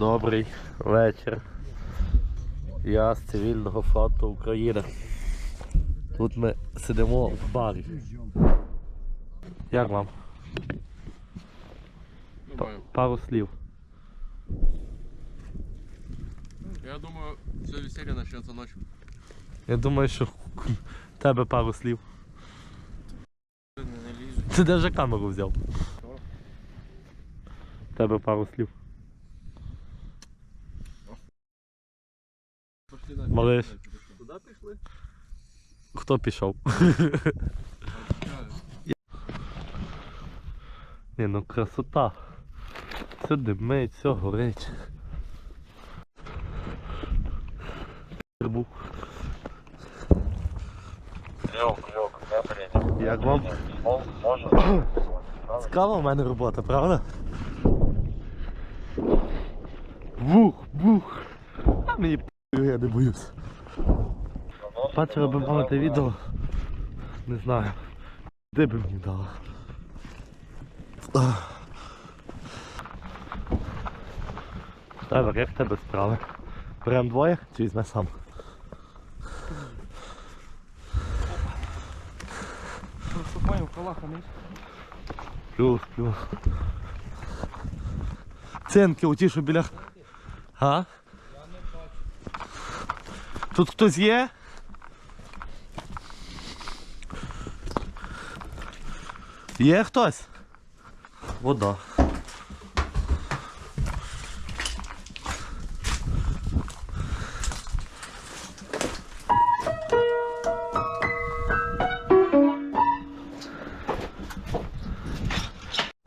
Добрий вечір. Я з цивільного фронту України. Тут ми сидимо в барі. Як вам? Думаю. пару слів. Я думаю, все веселье начнется ночью. Я думаю, що в тебе пару слів. Не, лізуть. Ти даже камеру взяв. В Тебе пару слів. Пошли на Куди пішли? Хто пішов? Ні, ну красота. Все димить, все горить. Люк, люк, я прийняв. Як вам? Можна? Цікава в мене робота, правда? Бух, бух. А я не боюсь. Бачили би мати відео. Не знаю. Де би мені дало. Ах. Тавер, як тебе справи? Берем двоє чи візьме сам? Понял, калаха не Плюс, плюс. Цинки у ті, що біля. А? Тут хтось є? Є хтось? Вода.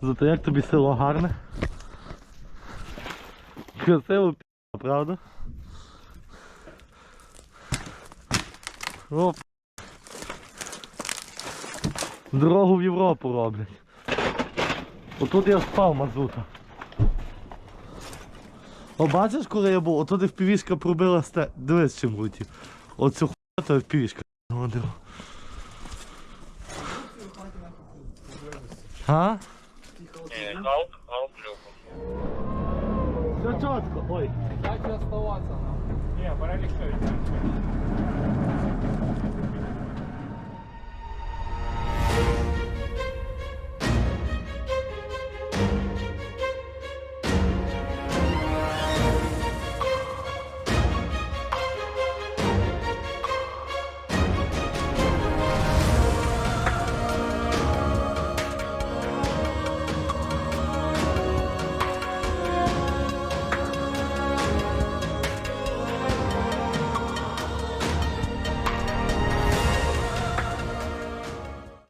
Зато як тобі село гарне? Красиво правда? Оп. Дорогу в Європу роблять. Отут я спав мазута. О, бачиш, коли я був? Отут і впівішка пробила сте. Дивись, чим летів. Оцю хуйню, то впівішка. А? Ні, халк люку. Все чітко. Ой. Як оставаться нам? Не, пора лишать.